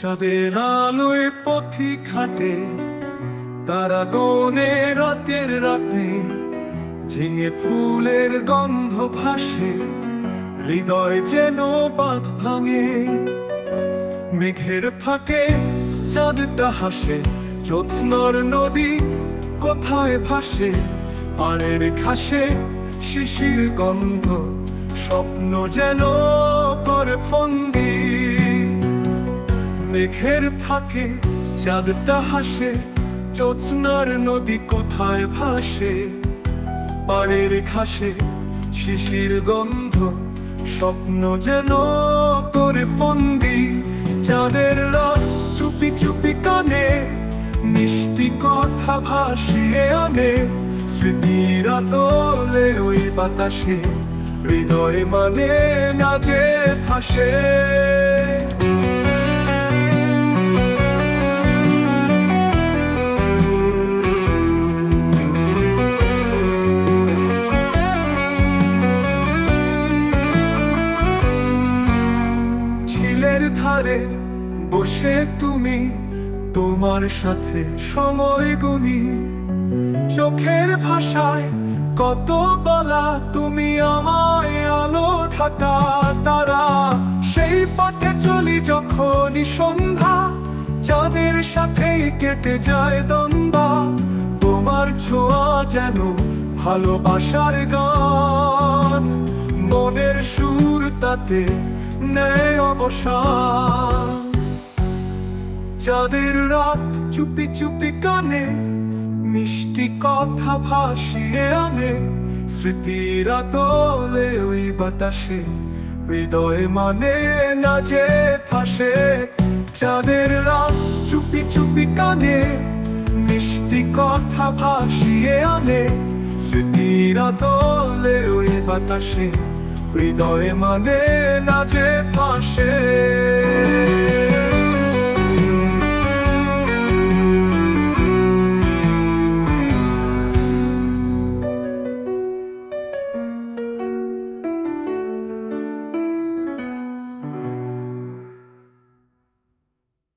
চাঁদের আলোয় পথিক হাটে তারা গনে রাতের রাতে ঝিঙে ফুলের গন্ধ ভাসে, হৃদয় যেন বাঁধ ভাঙে। মেঘের ফাঁকে চাঁদটা হাসে, জ্যোৎস্নার নদী কোথায় ভাসে? পাড়ের ঘাসে শিশির গন্ধ, স্বপ্ন যেন করে ফন্দি। মেঘের ফাঁকে চাঁদটা হাসে, জ্যোৎস্নার নদী কোথায় ভাসে? পাড়ের ঘাসে শিশির গন্ধ, স্বপ্ন যেন করে ফন্দি। চাঁদের রাত চুপি চুপি কানে মিষ্টি কথা ভাসিয়ে আনে। স্মৃতিরা তোলে ওই বাতাসে, হৃদয় মানে না যে ভাসে। ঝিলের ধারে বসে তুমি তোমার সাথে সময় গুনি। চোখের ভাষায় কত বলা তুমি আমায় আলো ঢাকা তারা। সেই পথে চলি যখনই সন্ধ্যা, চাঁদের সাথেই কেটে যায় দম্বা। তোমার ছোঁয়া যেন ভালোবাসার গান। মনের সুর তাতে নেয় অবসান। চাঁদের রাত চুপি চুপি কানে, মিষ্টি কথা ভাসিয়ে আনে, স্মৃতিরা তোলে ওই বাতাসে, হৃদয় মানে না যে ফাঁসে। চাঁদের রাত চুপি চুপি কানে, মিষ্টি কথা ভাসিয়ে আনে, স্মৃতিরা তোলে ওই বাতাসে হৃদয় মানে না যে ফাঁসে।